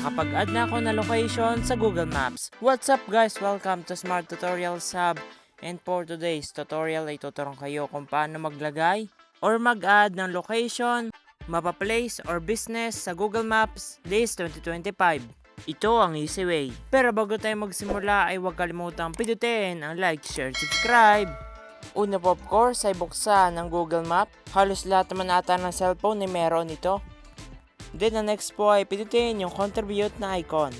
Nakapag-add na ako na location sa Google Maps. What's up guys? Welcome to Smart Tutorials Hub. And for today's tutorial ay tuturong kayo kung paano maglagay or mag-add ng location, mapa-place or business sa Google Maps this 2025. Ito ang easy way. Pero bago tayo magsimula ay huwag kalimutang pindutin ang like, share, subscribe. Una po of course ay buksan ng Google Map. Halos lahat naman ata ng cellphone ay meron ito. Then ang next po ay pindutin yung contribute na icon.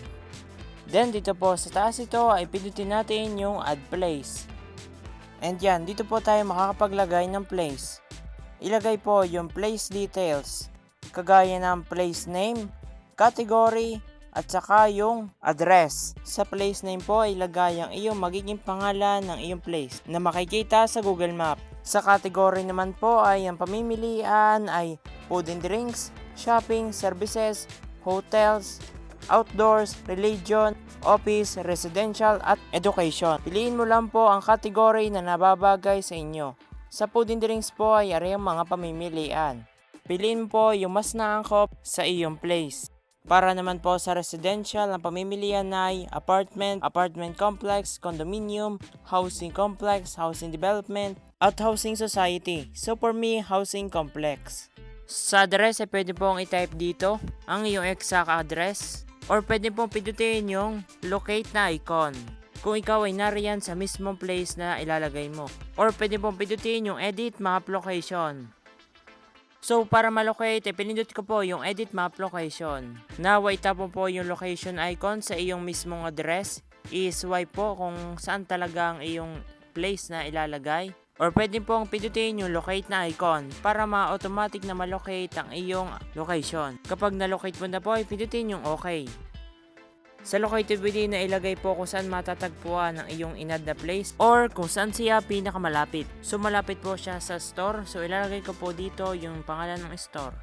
Then dito po sa taas ito ay pindutin natin yung add place. And yan, dito po tayo makakapaglagay ng place. Ilagay po yung place details. Kagaya ng place name, category, at saka yung address. Sa place name po ay ilagay ang iyong magiging pangalan ng iyong place na makikita sa Google Map. Sa category naman po ay ang pamimilian ay food and drinks, shopping, services, hotels, outdoors, religion, office, residential at education. Piliin mo lang po ang category na nababagay sa inyo. Sa food and drinks po ay ari ang mga pamimilian. Piliin po yung mas naangkop sa iyong place. Para naman po sa residential, ang pamimilian ay apartment, apartment complex, condominium, housing complex, housing development, at housing society. So for me, housing complex. Sa address ay pwede pong i-type dito ang iyong exact address or pwede pong pindutin yung locate na icon kung ikaw ay nariyan sa mismong place na ilalagay mo. Or pwede pong pindutin yung edit map location. So, para malocate, eh, pinindot ko po yung edit map location. Now, itap mo po yung location icon sa iyong mismong address. I-swipe po kung saan talaga ang iyong place na ilalagay. Or pwede pong pindutin yung locate na icon para ma-automatic na malocate ang iyong location. Kapag na-locate mo na po, pindutin yung okay. Sa located within na ilagay po kung saan matatagpuan ang iyong inad na place or kung saan siya pinakamalapit. So malapit po siya sa store. So ilalagay ko po dito yung pangalan ng store.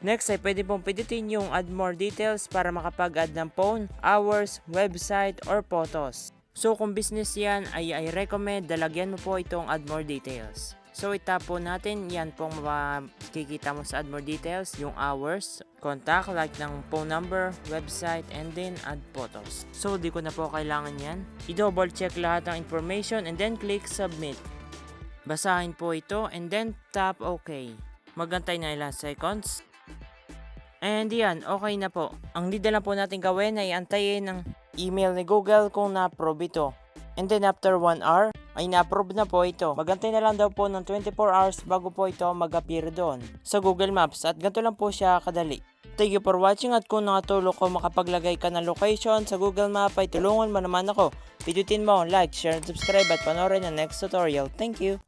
Next ay pwede pong pindutin yung add more details para makapag-add ng phone, hours, website, or photos. So kung business yan ay I recommend dalagyan mo po itong add more details. So itap natin, yan pong makikita mo sa add more details, yung hours, contact like ng phone number, website, and then add photos. So di ko na po kailangan yan. I-double check lahat ng information and then click submit. Basahin po ito and then tap OK. Magantay na ilang seconds. And yan, okay na po. Ang need na lang po natin gawin ay antayin ng email ni Google kung na-approve ito. And then after 1 hour, ay na-approve na po ito. Magantay na lang daw po ng 24 hours bago po ito mag-appear doon sa Google Maps at ganito lang po siya kadali. Thank you for watching at kung nakatulong ko makapaglagay ka ng location sa Google Map ay tulungan mo naman ako. Pidutin mo like, share, and subscribe at panoorin ang next tutorial. Thank you!